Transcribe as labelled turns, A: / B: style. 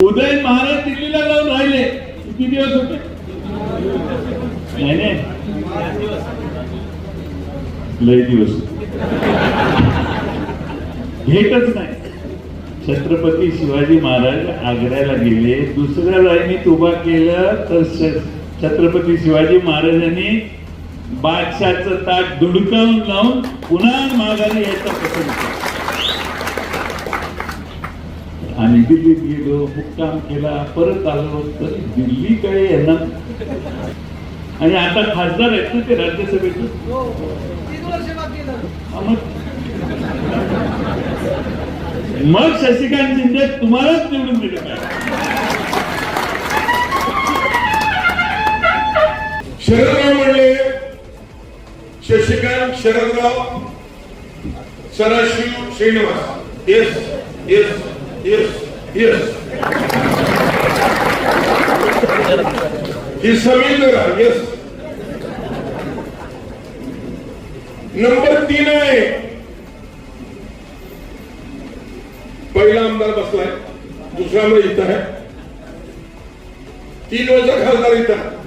A: उदय महाराज दिल्लीला जाऊन राहिले. किती दिवस होते? नाही लय दिवस. भेटच नाही. छत्रपती शिवाजी महाराज आग्र्याला गेले. दुसऱ्या लाईनीत उभा केलं तर छत्रपती शिवाजी महाराजांनी बादशाचं ताट दुडकावून लावून पुन्हा माघारी यायचा पसंत केला आणि दिल्लीत गेलो मुक्काम केला परत आलो तरी दिल्ली काय यांना आणि आता खासदार आहेत ना ते राज्यसभेचे मग मग शशिकांत शिंदे तुम्हालाच निवडून दिलं पाहिजे.
B: शरदराव म्हणले Shashikant Sharadrao Sadashiv Shrinivas. Yes yes yes yes ही समीर येस नंबर तीन आहे पहिला आमदार बसलाय दुसरा आमदार इथं आहे तीन वर्ष खासदार इथं